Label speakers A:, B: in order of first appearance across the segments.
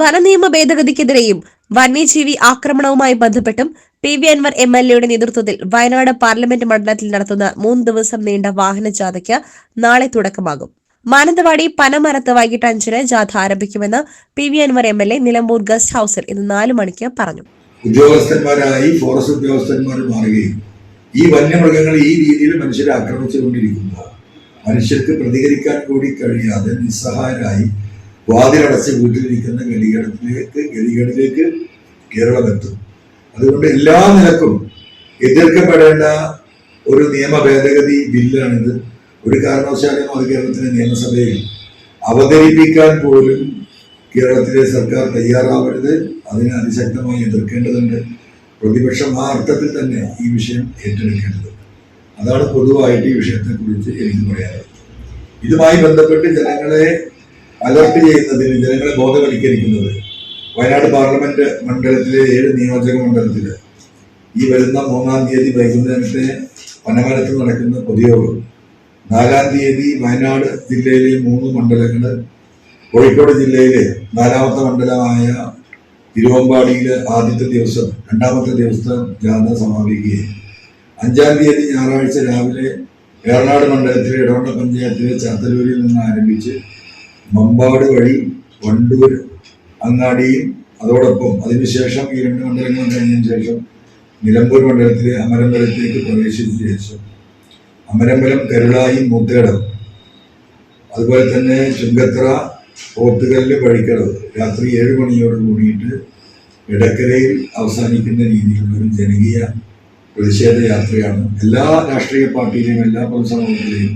A: വനനിയമ ഭേദഗതിക്കെതിരെയും വന്യജീവി ആക്രമണവുമായി ബന്ധപ്പെട്ടും P V Anvar M L എയുടെ നേതൃത്വത്തിൽ വയനാട് പാർലമെന്റ് മണ്ഡലത്തിൽ നടത്തുന്ന മൂന്ന് ദിവസം നീണ്ട വാഹന ജാഥയ്ക്ക് നാളെ തുടക്കമാകും. മാനന്തവാടി പനമരത്ത് വൈകിട്ട് അഞ്ചിന് ജാഥ ആരംഭിക്കുമെന്ന് P V Anvar M L A Nilambur guest ഹൗസിൽ ഇന്ന് നാലു മണിക്ക് പറഞ്ഞു.
B: ഉദ്യോഗസ്ഥന്മാരായി ഫോറസ്റ്റ് ഉദ്യോഗസ്ഥന്മാർ മാറുകയും ഈ വന്യമൃഗങ്ങൾ ഈ രീതിയിൽ മനുഷ്യരെ ആക്രമിച്ചുകൊണ്ടിരിക്കുമ്പോൾ മനുഷ്യർക്ക് പ്രതികരിക്കാൻ കൂടി കഴിയാതെ നിസ്സഹായരായി വാതിലടച്ച് വീട്ടിലിരിക്കുന്ന ഗതികേടത്തിലേക്ക് ഗതികേടിലേക്ക് കേരളം എത്തും അതുകൊണ്ട് എല്ലാ നിലക്കും എതിർക്കപ്പെടേണ്ട ഒരു നിയമ ഭേദഗതി ബില്ലാണിത്. ഒരു കാരണവശാലും അത് കേരളത്തിലെ നിയമസഭയിൽ അവതരിപ്പിക്കാൻ പോലും കേരളത്തിലെ സർക്കാർ തയ്യാറാവരുത്. അതിനെ അതിശക്തമായി എതിർക്കേണ്ടതുണ്ട്. പ്രതിപക്ഷം ആ അർത്ഥത്തിൽ തന്നെ ഈ വിഷയം ഏറ്റെടുക്കേണ്ടത് അതാണ് പൊതുവായിട്ട് ഈ വിഷയത്തെക്കുറിച്ച് എനിക്ക് പറയാനുള്ളത്. ഇതുമായി ബന്ധപ്പെട്ട് ജനങ്ങളെ അലർട്ട് ചെയ്യുന്നതിന് ജനങ്ങളെ ബോധവൽക്കരിക്കുന്നത് വയനാട് പാർലമെന്റ് മണ്ഡലത്തിലെ ഏഴ് നിയോജക മണ്ഡലത്തിൽ ഈ വരുന്ന മൂന്നാം തീയതി വൈകുന്നേരത്തെ പനമരത്ത് നടക്കുന്ന പൊതുയോഗം. നാലാം തീയതി വയനാട് ജില്ലയിലെ മൂന്ന് മണ്ഡലങ്ങൾ കോഴിക്കോട് ജില്ലയിലെ നാലാമത്തെ മണ്ഡലമായ തിരുവമ്പാടിയിലെ ആദ്യത്തെ ദിവസം രണ്ടാമത്തെ ദിവസം ജാഥ സമാപിക്കുകയും അഞ്ചാം തീയതി ഞായറാഴ്ച രാവിലെ ഏറനാട് മണ്ഡലത്തിലെ ഇടവണ്ണ പഞ്ചായത്തിലെ ചാത്തലൂരിൽ നിന്ന് ആരംഭിച്ച് മമ്പാട് വഴി വണ്ടൂർ അങ്ങാടിയും അതോടൊപ്പം അതിനുശേഷം ഈ രണ്ട് മണ്ഡലങ്ങളും കഴിഞ്ഞതിന് ശേഷം നിലമ്പൂർ മണ്ഡലത്തിലെ അമരമ്പലത്തിലേക്ക് പ്രവേശിച്ച ശേഷം അമരമ്പലം കരുളായി മൂത്തേടം. അതുപോലെ തന്നെ ചുങ്കത്ര പോത്തുകല്ല് വഴിക്കടവ്. രാത്രി ഏഴ് മണിയോട് കൂടിയിട്ട് ഇടക്കരയിൽ അവസാനിക്കുന്ന രീതിയിലുള്ള ഒരു ജനകീയ പ്രതിഷേധ യാത്രയാണ് എല്ലാ രാഷ്ട്രീയ പാർട്ടിയിലെയും എല്ലാ പൊതുസമൂഹത്തിലെയും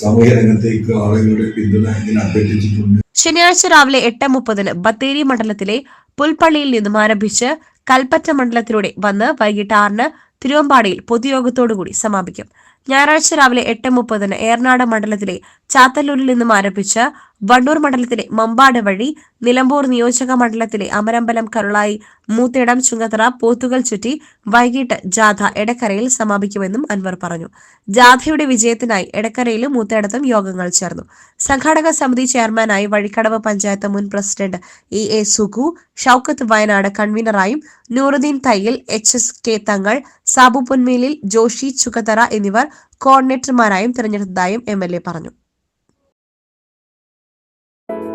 B: സാമൂഹ്യ രംഗത്തേക്ക് ആളുകളുടെ പിന്തുണ ഇതിന് അഭ്യർത്ഥിച്ചിട്ടുണ്ട്?
A: ശനിയാഴ്ച രാവിലെ എട്ട് മുപ്പതിന് ബത്തേരി മണ്ഡലത്തിലെ പുൽപ്പള്ളിയിൽ നിന്നും ആരംഭിച്ച് കൽപ്പറ്റ മണ്ഡലത്തിലൂടെ വന്ന് വൈകിട്ട് ആറിന് തിരുവമ്പാടിയിൽ പൊതുയോഗത്തോടുകൂടി സമാപിക്കും. ഞായറാഴ്ച രാവിലെ എട്ട് മുപ്പതിന് ഏറനാട് മണ്ഡലത്തിലെ ചാത്തല്ലൂരിൽ നിന്നും ആരംഭിച്ച് വണ്ടൂർ മണ്ഡലത്തിലെ മമ്പാട് വഴി നിലമ്പൂർ നിയോജക മണ്ഡലത്തിലെ അമരമ്പലം കരുളായി മൂത്തേടം ചുങ്കത്തറ പോത്തുകൾ ചുറ്റി വൈകിട്ട് ജാഥ എടക്കരയിൽ സമാപിക്കുമെന്നും അൻവർ പറഞ്ഞു. ജാഥയുടെ വിജയത്തിനായി എടക്കരയിലും മൂത്തേടത്തും യോഗങ്ങൾ ചേർന്നു. സംഘാടക സമിതി ചെയർമാനായി വഴിക്കടവ് പഞ്ചായത്ത് മുൻ president E A Sukhu Shoukath Wayanad കൺവീനറായും Nooruddeen Thayyil H S K Thangal Sabu Ponmelil Joshi Chukkathara എന്നിവർ കോർഡിനേറ്റർമാരായും തിരഞ്ഞെടുത്തതായും എം എൽ എ പറഞ്ഞു.